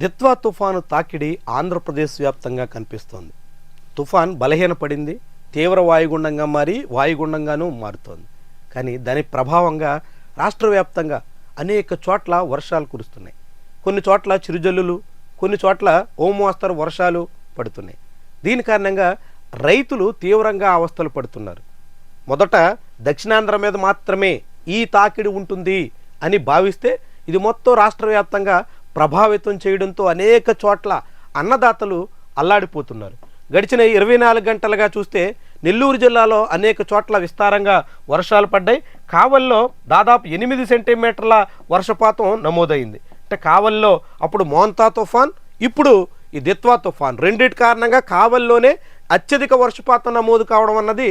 దిత్వా తుఫాను తాకిడి ఆంధ్రప్రదేశ్ వ్యాప్తంగా కనిపిస్తోంది. తుఫాన్ బలహీనపడింది తీవ్ర వాయుగుండంగా మారి వాయుగుండంగానూ మారుతోంది. కానీ దాని ప్రభావంగా రాష్ట్ర వ్యాప్తంగా అనేక చోట్ల వర్షాలు కురుస్తున్నాయి. కొన్ని చోట్ల చిరుజల్లులు కొన్ని చోట్ల ఓ మోస్తరు వర్షాలు పడుతున్నాయి. దీని కారణంగా రైతులు తీవ్రంగా అవస్థలు పడుతున్నారు. మొదట దక్షిణాంధ్ర మీద మాత్రమే ఈ తాకిడి ఉంటుంది అని భావిస్తే ఇది మొత్తం రాష్ట్ర వ్యాప్తంగా ప్రభావితం చేయడంతో అనేక చోట్ల అన్నదాతలు అల్లాడిపోతున్నారు. గడిచిన ఇరవై నాలుగు గంటలుగా చూస్తే నెల్లూరు జిల్లాలో అనేక చోట్ల విస్తారంగా వర్షాలు పడ్డాయి. కావల్లో దాదాపు ఎనిమిది సెంటీమీటర్ల వర్షపాతం నమోదైంది. అంటే కావల్లో అప్పుడు మోంతా తుఫాన్ ఇప్పుడు ఈ దిత్వా తుఫాన్. రెండింటి కారణంగా కావల్లోనే అత్యధిక వర్షపాతం నమోదు కావడం అన్నది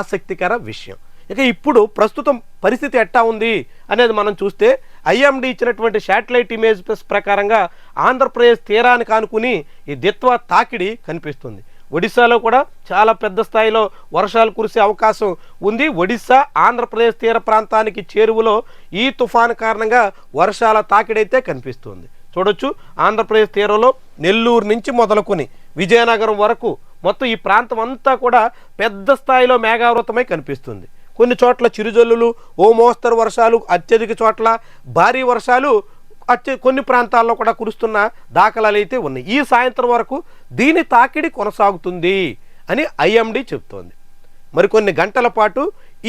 ఆసక్తికర విషయం. ఇక ఇప్పుడు ప్రస్తుతం పరిస్థితి ఎట్టా ఉంది అనేది మనం చూస్తే ఐఎండి ఇచ్చినటువంటి శాటిలైట్ ఇమేజ్ ప్రకారంగా ఆంధ్రప్రదేశ్ తీరానికి ఆనుకుని ఈ దిత్వా తాకిడి కనిపిస్తుంది. ఒడిశాలో కూడా చాలా పెద్ద స్థాయిలో వర్షాలు కురిసే అవకాశం ఉంది. ఒడిశా ఆంధ్రప్రదేశ్ తీర ప్రాంతానికి చేరువలో ఈ తుఫాను కారణంగా వర్షాల తాకిడైతే కనిపిస్తుంది. చూడొచ్చు ఆంధ్రప్రదేశ్ తీరంలో నెల్లూరు నుంచి మొదలుకొని విజయనగరం వరకు మొత్తం ఈ ప్రాంతం అంతా కూడా పెద్ద స్థాయిలో మేఘావృతమై కనిపిస్తుంది. కొన్ని చోట్ల చిరుజల్లులు ఓ మోస్తరు వర్షాలు అత్యధిక చోట్ల భారీ వర్షాలు అత్య కొన్ని ప్రాంతాల్లో కూడా కురుస్తున్న దాఖలాలు అయితే ఉన్నాయి. ఈ సాయంత్రం వరకు దీని తాకిడి కొనసాగుతుంది అని ఐఎండి చెబుతోంది. మరికొన్ని గంటల పాటు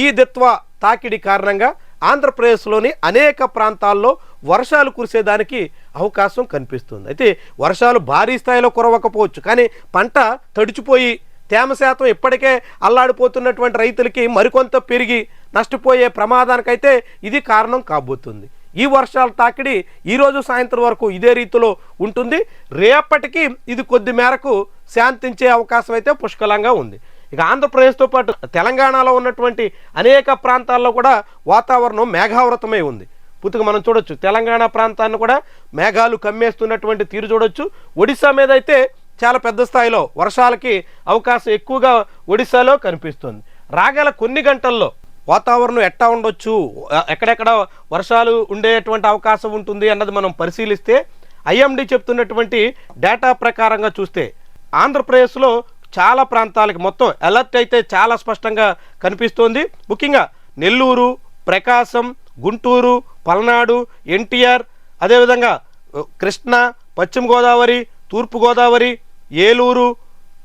ఈ దిత్వ తాకిడి కారణంగా ఆంధ్రప్రదేశ్లోని అనేక ప్రాంతాల్లో వర్షాలు కురిసేదానికి అవకాశం కనిపిస్తుంది. అయితే వర్షాలు భారీ స్థాయిలో కురవకపోవచ్చు. కానీ పంట తడిచిపోయి తేమ శాతం ఇప్పటికే అల్లాడిపోతున్నటువంటి రైతులకి మరికొంత పెరిగి నష్టపోయే ప్రమాదానికైతే ఇది కారణం కాబోతుంది. ఈ వర్షాల తాకిడి ఈరోజు సాయంత్రం వరకు ఇదే రీతిలో ఉంటుంది. రేపటికి ఇది కొద్ది మేరకు శాంతించే అవకాశం అయితే పుష్కలంగా ఉంది. ఇక ఆంధ్రప్రదేశ్తో పాటు తెలంగాణలో ఉన్నటువంటి అనేక ప్రాంతాల్లో కూడా వాతావరణం మేఘావృతమై ఉంది. పూర్తిగా మనం చూడొచ్చు. తెలంగాణ ప్రాంతాన్ని కూడా మేఘాలు కమ్మేస్తున్నటువంటి తీరు చూడొచ్చు. ఒడిశా మీద అయితే చాలా పెద్ద స్థాయిలో వర్షాలకి అవకాశం ఎక్కువగా ఒడిశాలో కనిపిస్తుంది. రాగల కొన్ని గంటల్లో వాతావరణం ఎట్టా ఉండొచ్చు? ఎక్కడెక్కడ వర్షాలు ఉండేటువంటి అవకాశం ఉంటుంది అన్నది మనం పరిశీలిస్తే ఐఎండి చెప్తున్నటువంటి డేటా ప్రకారంగా చూస్తే ఆంధ్రప్రదేశ్లో చాలా ప్రాంతాలకి మొత్తం అలర్ట్ అయితే చాలా స్పష్టంగా కనిపిస్తోంది. ముఖ్యంగా నెల్లూరు ప్రకాశం గుంటూరు పల్నాడు ఎన్టీఆర్ అదేవిధంగా కృష్ణా పశ్చిమ గోదావరి తూర్పు గోదావరి ఏలూరు.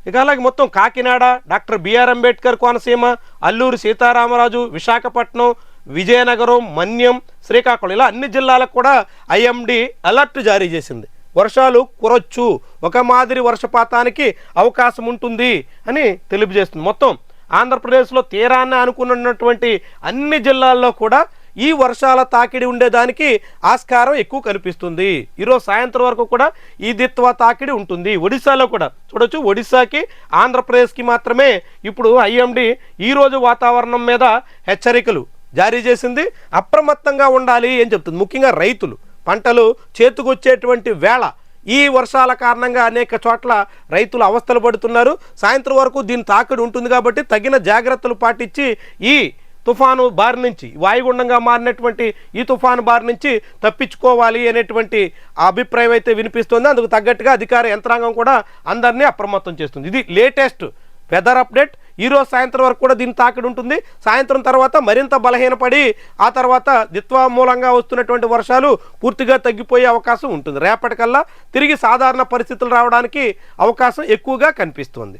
ఇక అలాగే మొత్తం కాకినాడ డాక్టర్ బిఆర్ అంబేద్కర్ కోనసీమ అల్లూరు సీతారామరాజు విశాఖపట్నం విజయనగరం మన్యం శ్రీకాకుళం ఇలా అన్ని జిల్లాలకు కూడా ఐఎండి అలర్ట్ జారీ చేసింది. వర్షాలు కురొచ్చు. ఒక మాదిరి వర్షపాతానికి అవకాశం ఉంటుంది అని తెలియజేస్తుంది. మొత్తం ఆంధ్రప్రదేశ్లో తీరాన్ని అనుకున్నటువంటి అన్ని జిల్లాల్లో కూడా ఈ వర్షాల తాకిడి ఉండేదానికి ఆస్కారం ఎక్కువ కనిపిస్తుంది. ఈరోజు సాయంత్రం వరకు కూడా ఈ దిత్వ తాకిడి ఉంటుంది. ఒడిశాలో కూడా చూడొచ్చు. ఒడిశాకి ఆంధ్రప్రదేశ్కి మాత్రమే ఇప్పుడు ఐఎండి ఈరోజు వాతావరణం మీద హెచ్చరికలు జారీ చేసింది. అప్రమత్తంగా ఉండాలి అని చెప్తుంది. ముఖ్యంగా రైతులు పంటలు చేతికొచ్చేటువంటి వేళ ఈ వర్షాల కారణంగా అనేక చోట్ల రైతులు అవస్థలు పడుతున్నారు. సాయంత్రం వరకు దీని తాకిడి ఉంటుంది కాబట్టి తగిన జాగ్రత్తలు పాటించి ఈ తుఫాను బారి నుంచి వాయుగుండంగా మారినటువంటి ఈ తుఫాను బారి నుంచి తప్పించుకోవాలి అనేటువంటి అభిప్రాయం అయితే వినిపిస్తుంది. అందుకు తగ్గట్టుగా అధికార యంత్రాంగం కూడా అందరినీ అప్రమత్తం చేస్తుంది. ఇది లేటెస్ట్ వెదర్ అప్డేట్. ఈరోజు సాయంత్రం వరకు కూడా దీని తాకిడి ఉంటుంది. సాయంత్రం తర్వాత మరింత బలహీనపడి ఆ తర్వాత దిత్వా మూలంగా వస్తున్నటువంటి వర్షాలు పూర్తిగా తగ్గిపోయే అవకాశం ఉంటుంది. రేపటికల్లా తిరిగి సాధారణ పరిస్థితులు రావడానికి అవకాశం ఎక్కువగా కనిపిస్తుంది.